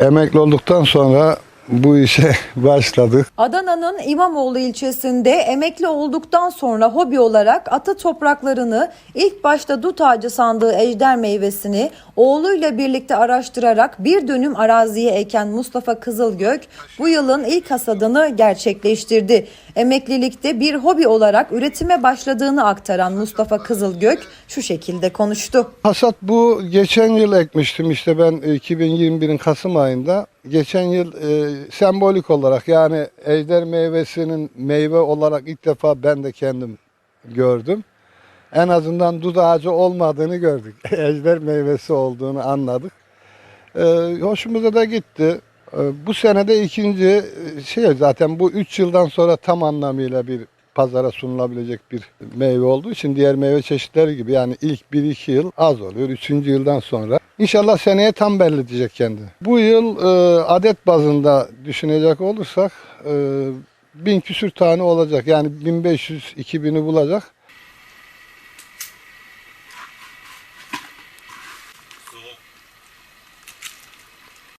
Emekli olduktan sonra bu işe başladık. Adana'nın İmamoğlu ilçesinde emekli olduktan sonra hobi olarak ata topraklarını ilk başta dut ağacı sandığı ejder meyvesini oğluyla birlikte araştırarak bir dönüm araziye eken Mustafa Kızılgök bu yılın ilk hasadını gerçekleştirdi. Emeklilikte bir hobi olarak üretime başladığını aktaran Mustafa Kızılgök şu şekilde konuştu. Hasat bu geçen yıl ekmiştim işte ben 2021'in Kasım ayında. Geçen yıl e, sembolik olarak yani ejder meyvesinin meyve olarak ilk defa ben de kendim gördüm. En azından dut ağacı olmadığını gördük. ejder meyvesi olduğunu anladık. E, hoşumuza da gitti. E, bu sene de ikinci e, şey zaten bu üç yıldan sonra tam anlamıyla bir pazara sunulabilecek bir meyve olduğu için diğer meyve çeşitleri gibi yani ilk 1-2 yıl az oluyor. Üçüncü yıldan sonra İnşallah seneye tam belli diyecek kendi. Bu yıl e, adet bazında düşünecek olursak e, bin küsür tane olacak. Yani 1500-2000'i bulacak. Soğuk